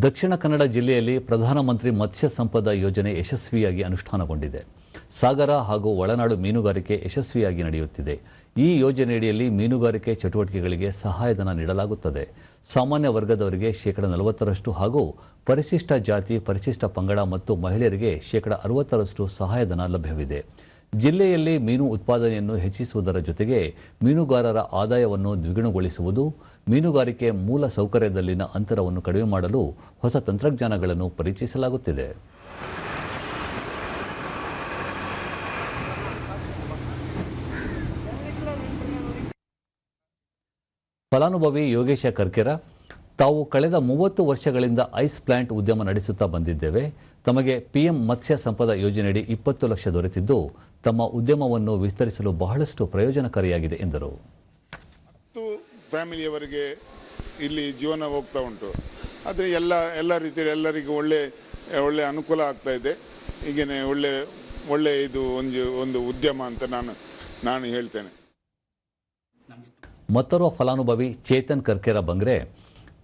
ದಕ್ಷಿಣ ಕನ್ನಡ ಜಿಲ್ಲೆಯಲ್ಲಿ ಪ್ರಧಾನಮಂತ್ರಿ ಮತ್ಸ್ಯ ಸಂಪದ ಯೋಜನೆ ಯಶಸ್ವಿಯಾಗಿ ಅನುಷ್ಠಾನಗೊಂಡಿದೆ. ಸಾಗರ ಹಾಗೂ ಒಳನಾಡು ಮೀನುಗಾರಿಕೆ ಯಶಸ್ವಿಯಾಗಿ ನಡೆಯುತ್ತಿದೆ. ಈ ಯೋಜನೆಯಡಿಯಲ್ಲಿ ಮೀನುಗಾರಿಕೆ ಚಟುವಟಿಕೆಗಳಿಗೆ ಸಹಾಯಧನ ನೀಡಲಾಗುತ್ತದೆ. ಸಾಮಾನ್ಯ ವರ್ಗದವರಿಗೆ ಶೇಕಡ ನಲವತ್ತರಷ್ಟು ಹಾಗೂ ಪರಿಶಿಷ್ಟ ಜಾತಿ, ಪರಿಶಿಷ್ಟ ಪಂಗಡ ಮತ್ತು ಮಹಿಳೆಯರಿಗೆ ಶೇಕಡ ಅರವತ್ತರಷ್ಟು ಸಹಾಯಧನ ಲಭ್ಯವಿದೆ. ಜಿಲ್ಲೆಯಲ್ಲಿ ಮೀನು ಉತ್ಪಾದನೆಯನ್ನು ಹೆಚ್ಚಿಸುವುದರ ಜೊತೆಗೆ ಮೀನುಗಾರರ ಆದಾಯವನ್ನು ದ್ವಿಗುಣಗೊಳಿಸುವುದು, ಮೀನುಗಾರಿಕೆ ಮೂಲ ಸೌಕರ್ಯದಲ್ಲಿನ ಅಂತರವನ್ನು ಕಡಿಮೆ ಮಾಡಲು ಹೊಸ ತಂತ್ರಜ್ಞಾನಗಳನ್ನು ಪರಿಚಯಿಸಲಾಗುತ್ತಿದೆ. ಫಲಾನುಭವಿ ಯೋಗೇಶ ಕರ್ಕೆರ ತಾವು ಕಳೆದ ಮೂವತ್ತು ವರ್ಷಗಳಿಂದ ಐಸ್ ಪ್ಲಾಂಟ್ ಉದ್ಯಮ ನಡೆಸುತ್ತಾ ಬಂದಿದ್ದೇವೆ. ತಮಗೆ ಪಿಎಂ ಮತ್ಸ್ಯ ಸಂಪದ ಯೋಜನೆಯಡಿ ಇಪ್ಪತ್ತು ಲಕ್ಷ ದೊರೆತಿದ್ದು ತಮ್ಮ ಉದ್ಯಮವನ್ನು ವಿಸ್ತರಿಸಲು ಬಹಳಷ್ಟು ಪ್ರಯೋಜನಕಾರಿಯಾಗಿದೆ ಎಂದರು. ಹತ್ತು ಫ್ಯಾಮಿಲಿಯವರಿಗೆ ಇಲ್ಲಿ ಜೀವನ ಹೋಗ್ತಾ ಉಂಟು. ಆದರೆ ಎಲ್ಲ ಎಲ್ಲ ರೀತಿಯಲ್ಲಿ ಎಲ್ಲರಿಗೂ ಒಳ್ಳೆ ಒಳ್ಳೆ ಅನುಕೂಲ ಆಗ್ತಾ ಇದೆ. ಹೀಗೇನೆ ಒಳ್ಳೆ ಒಳ್ಳೆ ಇದು ಒಂದು ಒಂದು ಉದ್ಯಮ ಅಂತ ನಾನು ನಾನು ಹೇಳ್ತೇನೆ. ಮತ್ತೋರ್ವ ಫಲಾನುಭವಿ ಚೇತನ್ ಕರ್ಕೆರ ಬಂಗ್ರೆ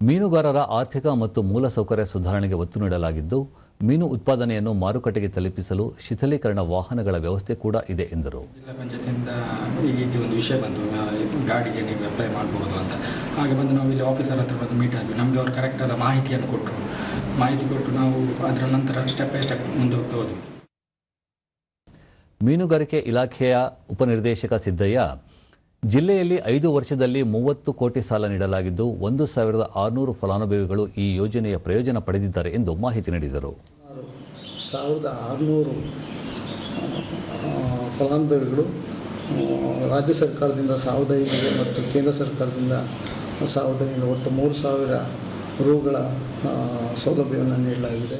ಮೀನುಗಾರರ ಆರ್ಥಿಕ ಮತ್ತು ಮೂಲಸೌಕರ್ಯ ಸುಧಾರಣೆಗೆ ಒತ್ತು ನೀಡಲಾಗಿದ್ದು ಮೀನು ಉತ್ಪಾದನೆಯನ್ನು ಮಾರುಕಟ್ಟೆಗೆ ತಲುಪಿಸಲು ಶಿಥಲೀಕರಣ ವಾಹನಗಳ ವ್ಯವಸ್ಥೆ ಕೂಡ ಇದೆ ಎಂದರು. ಜಿಲ್ಲಾ ಪಂಚಾಯತಿಯಿಂದ ರೀತಿ ಒಂದು ವಿಷಯ ಬಂತು ಗಾಡಿಗೆ ನೀವು ಅಪ್ಲೈ ಮಾಡಬಹುದು ಅಂತ. ಹಾಗೆ ಬಂದು ನಾವು ಇಲ್ಲಿ ಆಫೀಸರ್ ಹತ್ರ ಬಂದು ಮೀಟ್ ಆದ್ವಿ. ನಮಗೆ ಅವರು ಆದ ಮಾಹಿತಿಯನ್ನು ಕೊಟ್ಟರು ಮಾಹಿತಿ ಕೊಟ್ಟು ನಾವು ಅದರ ನಂತರ ಸ್ಟೆಪ್ ಬೈ ಸ್ಟೆಪ್ ಮುಂದೆ ಹೋಗ್ತಾ ಹೋದ್ವಿ. ಮೀನುಗಾರಿಕೆ ಇಲಾಖೆಯ ಉಪನಿರ್ದೇಶಕ ಸಿದ್ದಯ್ಯ ಜಿಲ್ಲೆಯಲ್ಲಿ ಐದು ವರ್ಷದಲ್ಲಿ ಮೂವತ್ತು ಕೋಟಿ ಸಾಲ ನೀಡಲಾಗಿದ್ದು ಒಂದು ಸಾವಿರದ ಆರುನೂರು ಫಲಾನುಭವಿಗಳು ಈ ಯೋಜನೆಯ ಪ್ರಯೋಜನ ಪಡೆದಿದ್ದಾರೆ ಎಂದು ಮಾಹಿತಿ ನೀಡಿದರು. ಸಾವಿರದ ಆರುನೂರು ಫಲಾನುಭವಿಗಳು ರಾಜ್ಯ ಸರ್ಕಾರದಿಂದ ಸಾವಿರದ ಐನೂರು ಮತ್ತು ಕೇಂದ್ರ ಸರ್ಕಾರದಿಂದ ಸಾವಿರದ ಐನೂರು ಒಟ್ಟು ಮೂರು ಸಾವಿರ ರೂಗಳ ಸೌಲಭ್ಯವನ್ನು ನೀಡಲಾಗಿದೆ.